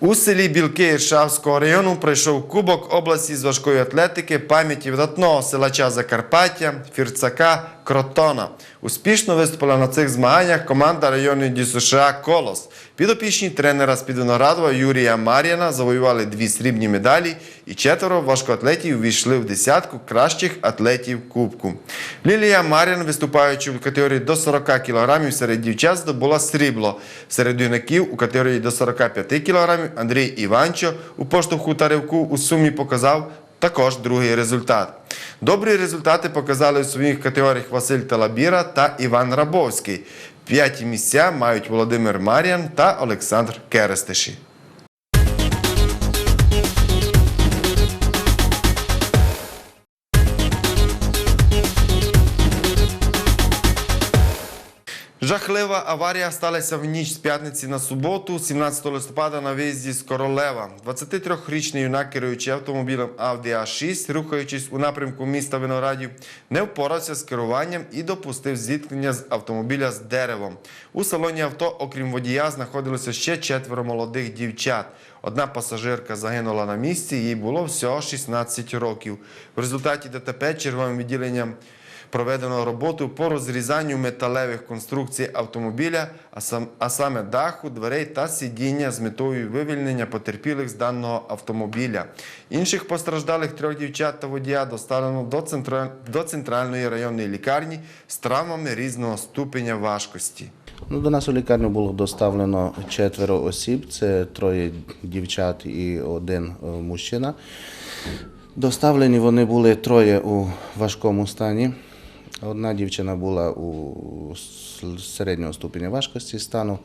У селі Білки Іршавського району пройшов Кубок області з важкої атлетики пам'яті видатного селача Закарпаття, Фірцака Кротона. Успішно виступила на цих змаганнях команда районної ДЮСШ Колос. Підопічні тренера з Підвиноградова Юрія Мар'яна завоювали дві срібні медалі і четверо важкоатлетів увійшли в десятку кращих атлетів Кубку. Лілія Мар'ян, виступаючи в категорії до 40 кг серед дівчат, здобула срібло. Серед юнаків у категорії до 45 кг Андрій Іванчо у поштовху та ривку у сумі показав також другий результат. Добрі результати показали у своїх категоріях Василь Талабіра та Іван Рабовський. П'яті місця мають Володимир Мар'ян та Олександр Керестиші. Жахлива аварія сталася в ніч з п'ятниці на суботу, 17 листопада на виїзді з Королева. 23-річний юнак, керуючи автомобілем Audi A6, рухаючись у напрямку міста Виноградів, не впорався з керуванням і допустив зіткнення з автомобіля з деревом. У салоні авто, окрім водія, знаходилося ще четверо молодих дівчат. Одна пасажирка загинула на місці, їй було всього 16 років. В результаті ДТП черговим відділенням проведено роботу по розрізанню металевих конструкцій автомобіля, а, саме даху, дверей та сидіння з метою вивільнення потерпілих з даного автомобіля. Інших постраждалих трьох дівчат та водія доставлено до, центра... до центральної районної лікарні з травмами різного ступеня важкості. Ну, до нас у лікарню було доставлено четверо осіб, це троє дівчат і один е, мужчина. Доставлені вони були троє у важкому стані. Одна дівчина була у середнього ступеня важкості стану.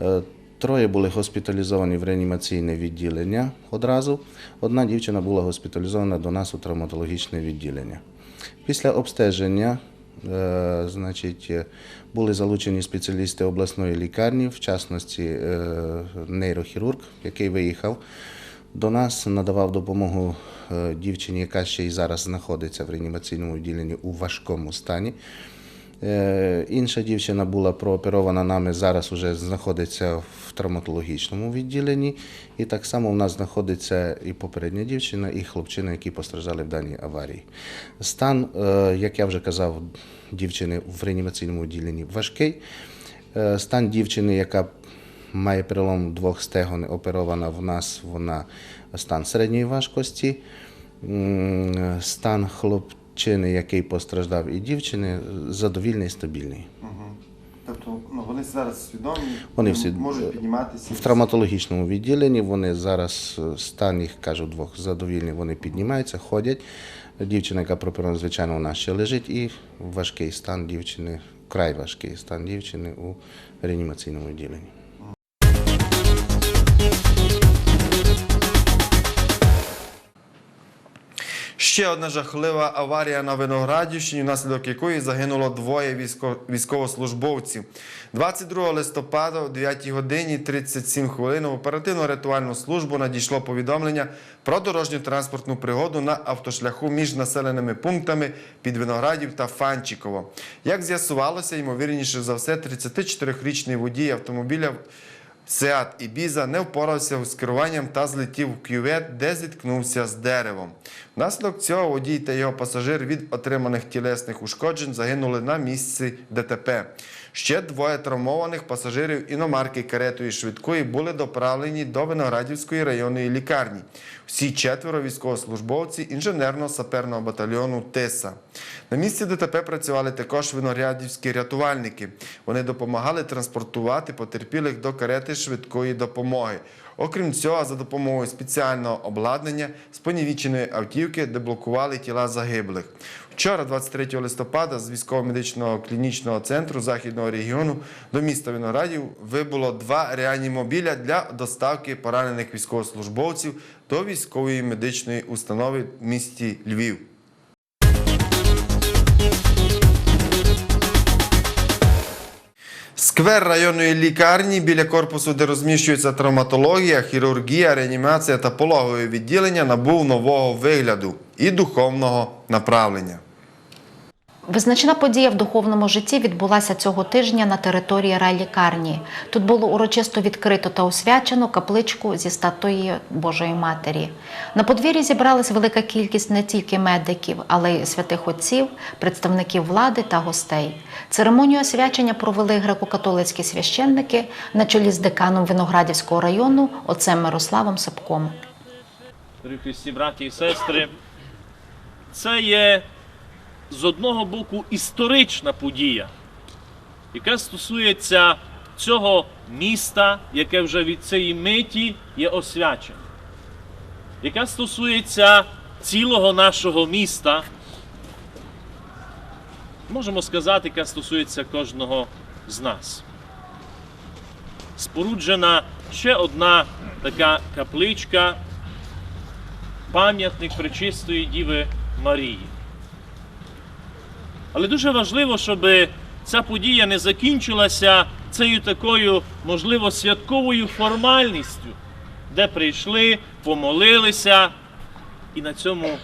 Е, Троє були госпіталізовані в реанімаційне відділення одразу. Одна дівчина була госпіталізована до нас у травматологічне відділення. Після обстеження Е, Значить, е, були залучені спеціалісти обласної лікарні, в частності нейрохірург, який виїхав до нас, надавав допомогу дівчині, яка ще й зараз знаходиться в реанімаційному відділенні у важкому стані. Е, Інша дівчина була прооперована нами, зараз вже знаходиться в травматологічному відділенні. І так само в нас знаходиться і попередня дівчина, і хлопчина, які постраждали в даній аварії. Стан, е, як я вже казав, дівчини в реанімаційному відділенні важкий. Е, Стан дівчини, яка має перелом двох стегон, оперована в нас, вона стан середньої важкості. Стан хлопчини, який постраждав, і дівчини задовільний і стабільний. Тобто ну, вони зараз свідомі, Вони всі можуть підніматися. в травматологічному відділенні. Вони зараз е, стан їх кажу двох задовільний. Вони піднімаються, ходять. Дівчина, яка пропонована, звичайно, у нас ще лежить, і важкий стан дівчини, край важкий стан дівчини у реанімаційному відділенні. Ще одна жахлива аварія на Виноградівщині, внаслідок якої загинуло двоє військо- військовослужбовців. 22 листопада о 9 годині 37 хвилин в оперативно-рятувальну службу надійшло повідомлення про дорожню транспортну пригоду на автошляху між населеними пунктами під Виноградів та Фанчиково. Як з'ясувалося, ймовірніше за все, 34-річний водій автомобіля Сеат Ібіза не впорався з керуванням та злетів в кювет, де зіткнувся з деревом. Внаслідок цього водій та його пасажир від отриманих тілесних ушкоджень загинули на місці ДТП. Ще двоє травмованих пасажирів іномарки каретої швидкої були доправлені до Виноградівської районної лікарні. Всі четверо військовослужбовці інженерно-саперного батальйону ТИСА. На місці ДТП працювали також виноградівські рятувальники. Вони допомагали транспортувати потерпілих до карети швидкої допомоги. Окрім цього, за допомогою спеціального обладнання з понівіченої автівки деблокували тіла загиблих. Вчора, 23 листопада, з військово-медичного клінічного центру західного регіону до міста Виноградів вибуло два реанімобіля для доставки поранених військовослужбовців до військової медичної установи в місті Львів. Сквер районної лікарні біля корпусу, де розміщується травматологія, хірургія, реанімація та пологове відділення, набув нового вигляду і духовного направлення. Визначна подія в духовному житті відбулася цього тижня на території райлікарні. Тут було урочисто відкрито та освячено капличку зі статуєю Божої Матері. На подвір'ї зібралась велика кількість не тільки медиків, але й святих отців, представників влади та гостей. Церемонію освячення провели греко-католицькі священники на чолі з деканом Виноградівського району отцем Мирославом Сапком. Христі, браті і сестри, це є з одного боку історична подія, яка стосується цього міста, яке вже від цієї миті є освячене, яка стосується цілого нашого міста, можемо сказати, яка стосується кожного з нас. Споруджена ще одна така капличка пам'ятник Пречистої Діви Марії. Але дуже важливо, щоб ця подія не закінчилася цією такою, можливо, святковою формальністю, де прийшли, помолилися і на цьому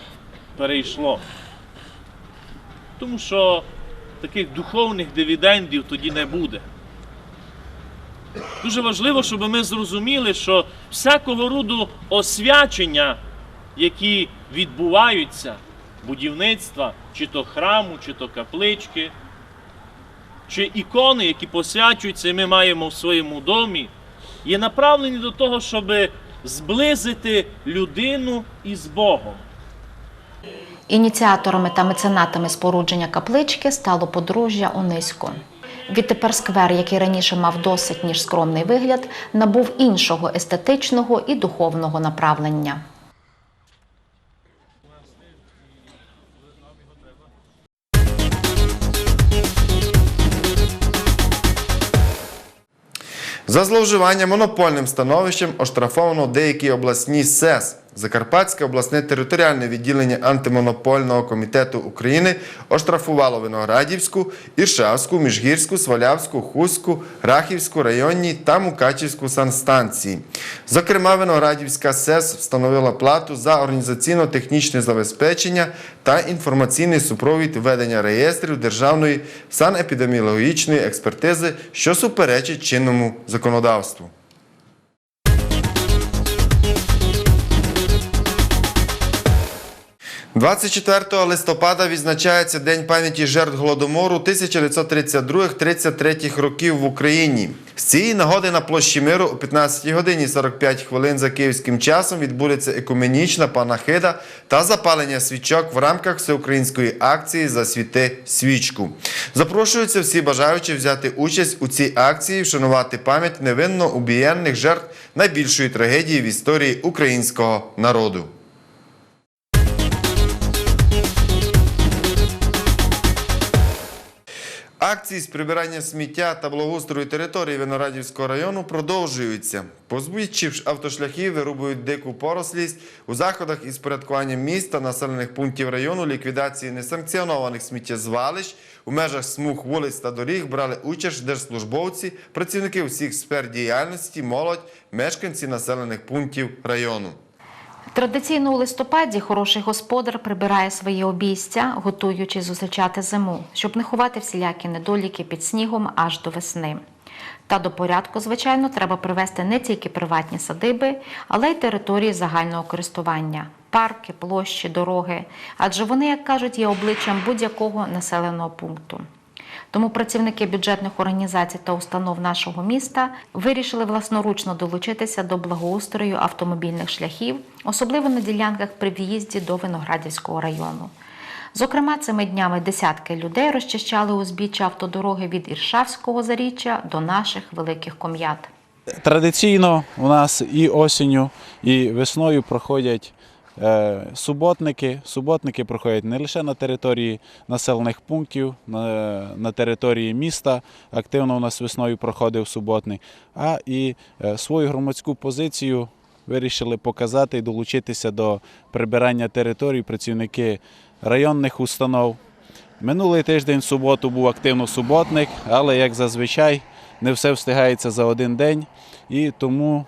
перейшло. Тому що таких духовних дивідендів тоді не буде. Дуже важливо, щоб ми зрозуміли, що всякого роду освячення, які відбуваються, будівництва, чи то храму, чи то каплички, чи ікони, які посвячуються, і ми маємо в своєму домі, є направлені до того, щоб зблизити людину із Богом. Ініціаторами та меценатами спорудження каплички стало подружжя Онисько. Відтепер сквер, який раніше мав досить ніж скромний вигляд, набув іншого естетичного і духовного направлення. За зловживання монопольним становищем оштрафовано деякі обласні СЕС. Закарпатське обласне територіальне відділення антимонопольного комітету України оштрафувало Виноградівську, Іршавську, Міжгірську, Свалявську, Хуську, Рахівську районні та Мукачівську санстанції. Зокрема, Виноградівська СЕС встановила плату за організаційно-технічне забезпечення та інформаційний супровід ведення реєстрів державної санепідеміологічної експертизи, що суперечить чинному законодавству. 24 листопада відзначається День пам'яті жертв Голодомору 1932-33 років в Україні. З цієї нагоди на площі миру о 15 годині 45 хвилин за київським часом відбудеться екуменічна панахида та запалення свічок в рамках всеукраїнської акції Засвіти свічку. Запрошуються всі бажаючі взяти участь у цій акції, вшанувати пам'ять невинно убієнних жертв найбільшої трагедії в історії українського народу. Акції з прибирання сміття та благоустрою території Виноградівського району продовжуються. Позбіччі автошляхів вирубують дику порослість у заходах із порядкуванням міста, населених пунктів району, ліквідації несанкціонованих сміттєзвалищ у межах смуг вулиць та доріг брали участь держслужбовці, працівники усіх сфер діяльності, молодь, мешканці населених пунктів району. Традиційно у листопаді хороший господар прибирає своє обійстя, готуючи зустрічати зиму, щоб не ховати всілякі недоліки під снігом аж до весни. Та до порядку, звичайно, треба привести не тільки приватні садиби, але й території загального користування парки, площі, дороги, адже вони, як кажуть, є обличчям будь-якого населеного пункту. Тому працівники бюджетних організацій та установ нашого міста вирішили власноручно долучитися до благоустрою автомобільних шляхів, особливо на ділянках при в'їзді до Виноградівського району. Зокрема, цими днями десятки людей розчищали узбіччя автодороги від Іршавського заріччя до наших великих ком'ят. Традиційно у нас і осінню, і весною проходять суботники. Суботники проходять не лише на території населених пунктів, на, на території міста. Активно у нас весною проходив суботник, а і е, свою громадську позицію вирішили показати і долучитися до прибирання територій працівники районних установ. Минулий тиждень в суботу був активно суботник, але як зазвичай не все встигається за один день, і тому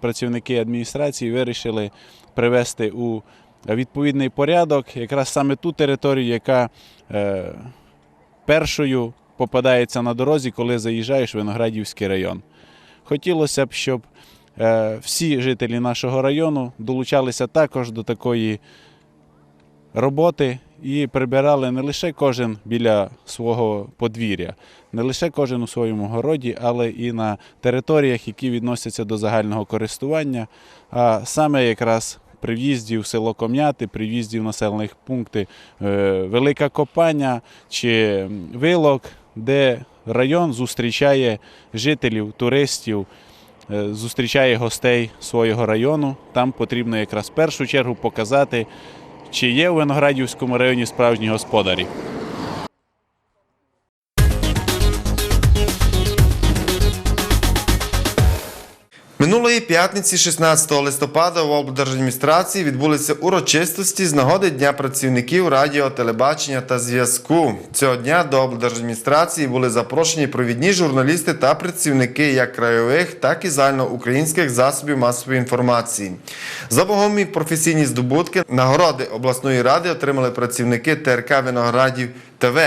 працівники адміністрації вирішили привести у відповідний порядок якраз саме ту територію, яка е, першою попадається на дорозі, коли заїжджаєш в Виноградівський район. Хотілося б, щоб е, всі жителі нашого району долучалися також до такої роботи і прибирали не лише кожен біля свого подвір'я, не лише кожен у своєму городі, але і на територіях, які відносяться до загального користування. А саме якраз при в'їзді в село Ком'яти, при в'їзді в населених пункти е, Велика Копання чи Вилок, де район зустрічає жителів, туристів, е, зустрічає гостей свого району. Там потрібно якраз в першу чергу показати, чи є у Виноградівському районі справжні господарі. Минулої п'ятниці, 16 листопада, в облдержадміністрації відбулися урочистості з нагоди Дня працівників радіо, телебачення та зв'язку. Цього дня до облдержадміністрації були запрошені провідні журналісти та працівники як краєвих, так і загальноукраїнських засобів масової інформації. За вагомі професійні здобутки нагороди обласної ради отримали працівники ТРК Виноградів ТВ.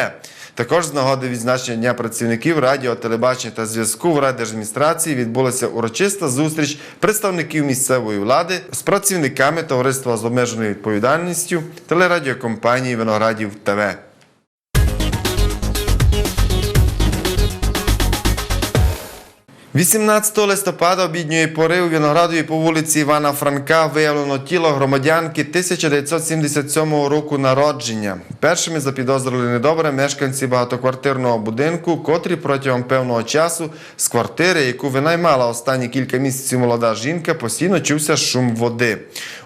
Також з нагоди відзначення Дня працівників радіо, телебачення та зв'язку в райдержадміністрації відбулася урочиста зустріч представників місцевої влади з працівниками товариства з обмеженою відповідальністю телерадіокомпанії Виноградів ТВ. – 18 листопада обідньої пори у Виноградові по вулиці Івана Франка виявлено тіло громадянки 1977 року народження. Першими запідозрили недобре мешканці багатоквартирного будинку, котрі протягом певного часу з квартири, яку винаймала останні кілька місяців молода жінка, постійно чувся шум води.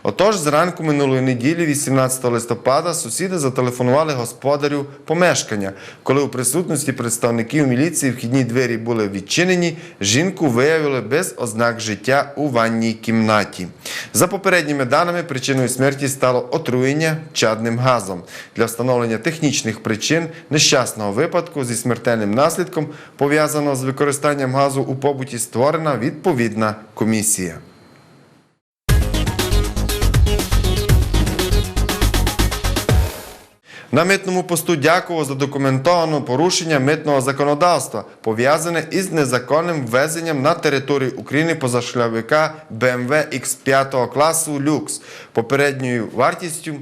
Отож, зранку минулої неділі, 18 листопада, сусіди зателефонували господарю помешкання. Коли у присутності представників міліції вхідні двері були відчинені, жінку виявили без ознак життя у ванній кімнаті. За попередніми даними, причиною смерті стало отруєння чадним газом. Для встановлення технічних причин нещасного випадку зі смертельним наслідком, пов'язаного з використанням газу у побуті, створена відповідна комісія. На митному посту дякував за задокументовано порушення митного законодавства, пов'язане із незаконним ввезенням на територію України позашляховика BMW X5 класу люкс. Попередньою вартістю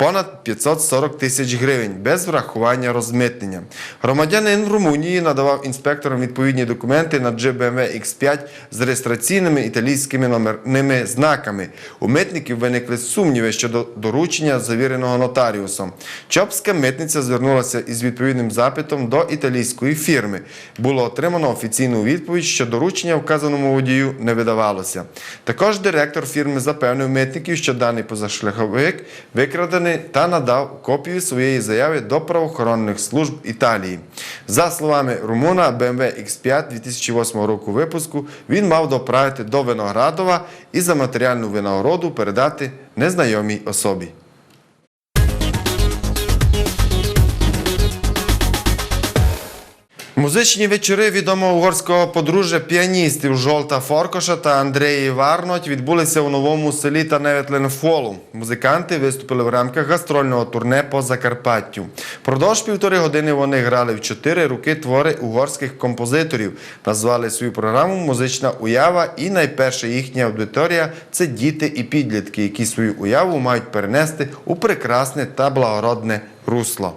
понад 540 тисяч гривень без врахування розмитнення. Громадянин Румунії надавав інспекторам відповідні документи на GBMW X5 з реєстраційними італійськими номерними знаками. У митників виникли сумніви щодо доручення, завіреного нотаріусом. Чопська митниця звернулася із відповідним запитом до італійської фірми. Було отримано офіційну відповідь, що доручення вказаному водію не видавалося. Також директор фірми запевнив митників, що даний позашляховик викрадений та надав копію своєї заяви до правоохоронних служб Італії. За словами Румуна, BMW X5 2008 року випуску він мав доправити до Виноградова і за матеріальну винагороду передати незнайомій особі. Музичні вечори відомого угорського подружжя піаністів Жолта Форкоша та Андреї Варноть відбулися у новому селі Таневетленфолу. Музиканти виступили в рамках гастрольного турне по Закарпаттю. Продовж півтори години вони грали в чотири руки твори угорських композиторів. Назвали свою програму Музична уява і найперша їхня аудиторія це діти і підлітки, які свою уяву мають перенести у прекрасне та благородне русло.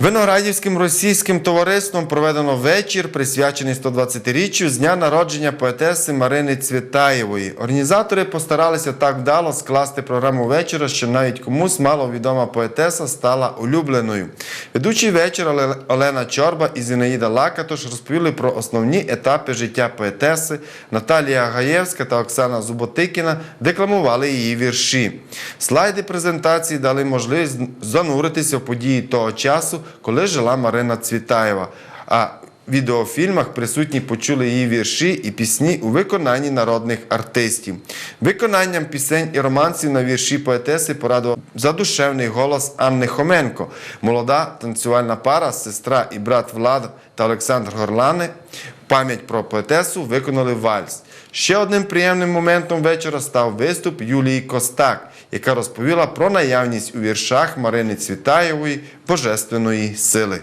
Виноградівським російським товариством проведено вечір, присвячений 120-річчю з дня народження поетеси Марини Цвітаєвої. Організатори постаралися так вдало скласти програму вечора, що навіть комусь маловідома поетеса стала улюбленою. Ведучий Оле- Олена Чорба і Зінаїда Лакатош розповіли про основні етапи життя поетеси. Наталія Гаєвська та Оксана Зуботикіна декламували її вірші. Слайди презентації дали можливість зануритися в події того часу, коли жила Марина Цвітаєва. А в відеофільмах присутні почули її вірші і пісні у виконанні народних артистів. Виконанням пісень і романсів на вірші поетеси порадував задушевний голос Анни Хоменко. Молода танцювальна пара, сестра і брат Влад та Олександр Горлани. Пам'ять про поетесу виконали вальс. Ще одним приємним моментом вечора став виступ Юлії Костак, яка розповіла про наявність у віршах Марини Цвітаєвої божественної сили.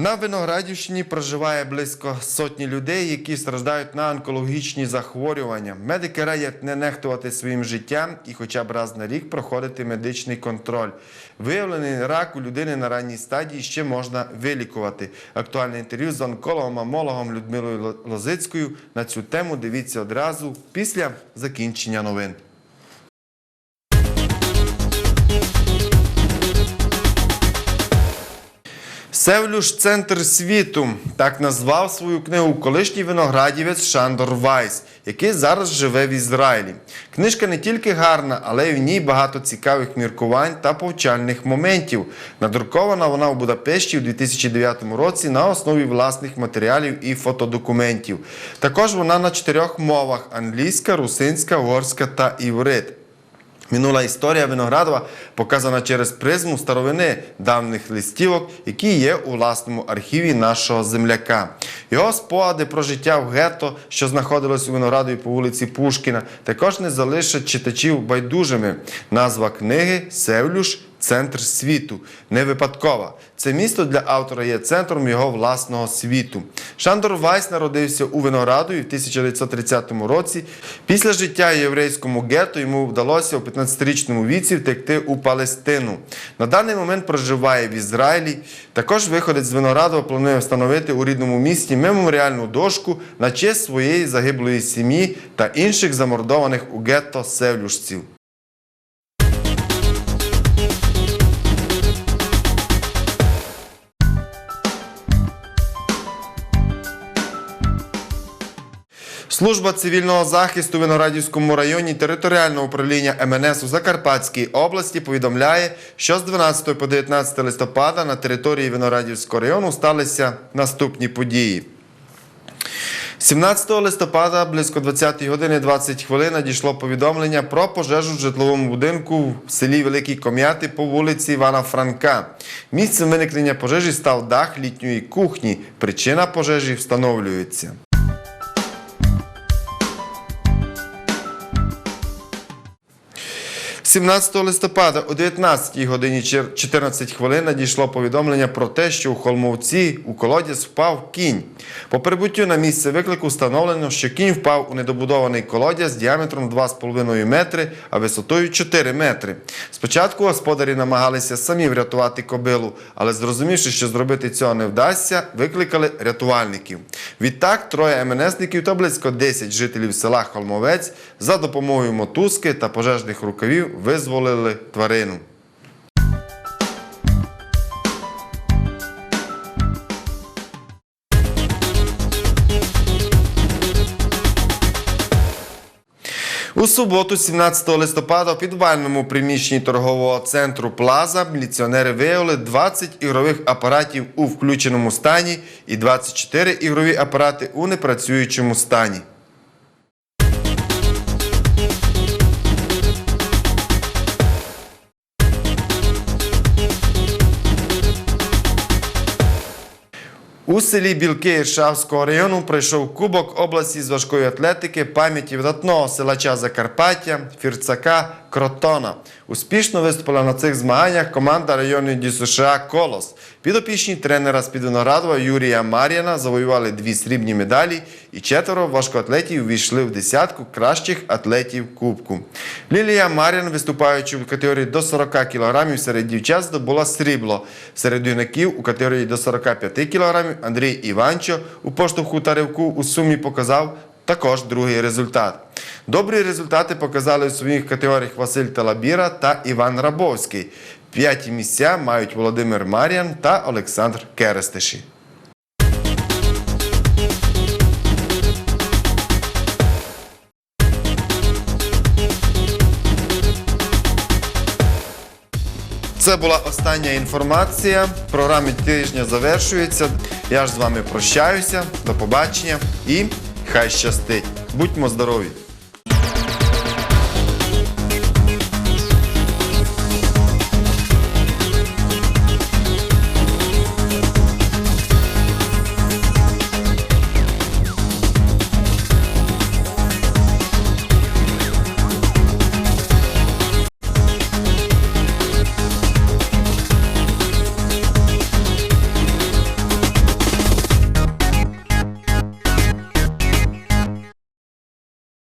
На Виноградівщині проживає близько сотні людей, які страждають на онкологічні захворювання. Медики радять не нехтувати своїм життям і хоча б раз на рік проходити медичний контроль. Виявлений рак у людини на ранній стадії ще можна вилікувати. Актуальне інтерв'ю з онкологом-амологом Людмилою Лозицькою на цю тему дивіться одразу після закінчення новин. Севлюш центр світу так назвав свою книгу колишній виноградівець Шандор Вайс, який зараз живе в Ізраїлі. Книжка не тільки гарна, але й в ній багато цікавих міркувань та повчальних моментів. Надрукована вона у Будапешті у 2009 році на основі власних матеріалів і фотодокументів. Також вона на чотирьох мовах: англійська, русинська, угорська та іврит. Минула історія Виноградова показана через призму старовини давніх листівок, які є у власному архіві нашого земляка. Його спогади про життя в гетто, що знаходилось у Виноградові по вулиці Пушкіна, також не залишать читачів байдужими. Назва книги Севлюш. Центр світу не випадкова. Це місто для автора є центром його власного світу. Шандор Вайс народився у Виноградові в 1930 році. Після життя єврейському гетто йому вдалося у 15-річному віці втекти у Палестину. На даний момент проживає в Ізраїлі. Також виходець з Виноградова планує встановити у рідному місті меморіальну дошку на честь своєї загиблої сім'ї та інших замордованих у гетто севлюшців. Служба цивільного захисту в Виноградівському районі територіального управління МНС у Закарпатській області повідомляє, що з 12 по 19 листопада на території Виноградівського району сталися наступні події. 17 листопада близько 20 години 20 хвилин надійшло повідомлення про пожежу в житловому будинку в селі Великі Ком'яти по вулиці Івана Франка. Місцем виникнення пожежі став дах літньої кухні. Причина пожежі встановлюється. 17 листопада о 19 годині 14 хвилин надійшло повідомлення про те, що у Холмовці у колодязь впав кінь. По прибуттю на місце виклику встановлено, що кінь впав у недобудований колодязь діаметром 2,5 метри, а висотою 4 метри. Спочатку господарі намагалися самі врятувати кобилу, але зрозумівши, що зробити цього не вдасться, викликали рятувальників. Відтак троє МНСників та близько 10 жителів села Холмовець за допомогою мотузки та пожежних рукавів визволили тварину. У суботу, 17 листопада, у підвальному приміщенні торгового центру Плаза міліціонери виявили 20 ігрових апаратів у включеному стані і 24 ігрові апарати у непрацюючому стані. У селі Білки Іршавського району пройшов Кубок області з важкої атлетики пам'яті видатного селача Закарпаття, Фірцака Кротона. Успішно виступила на цих змаганнях команда районної ДЮСШ Колос. Підопічні тренера з Підвиноградова Юрія Мар'яна завоювали дві срібні медалі і четверо важкоатлетів увійшли в десятку кращих атлетів Кубку. Лілія Мар'ян, виступаючи в категорії до 40 кг серед дівчат, здобула срібло. Серед юнаків у категорії до 45 кг Андрій Іванчо у поштовху та ривку у сумі показав також другий результат. Добрі результати показали у своїх категоріях Василь Талабіра та Іван Рабовський. П'яті місця мають Володимир Мар'ян та Олександр Керестиші. Це була остання інформація. Програма тижня завершується. Я ж з вами прощаюся. До побачення і хай щастить. Будьмо здорові!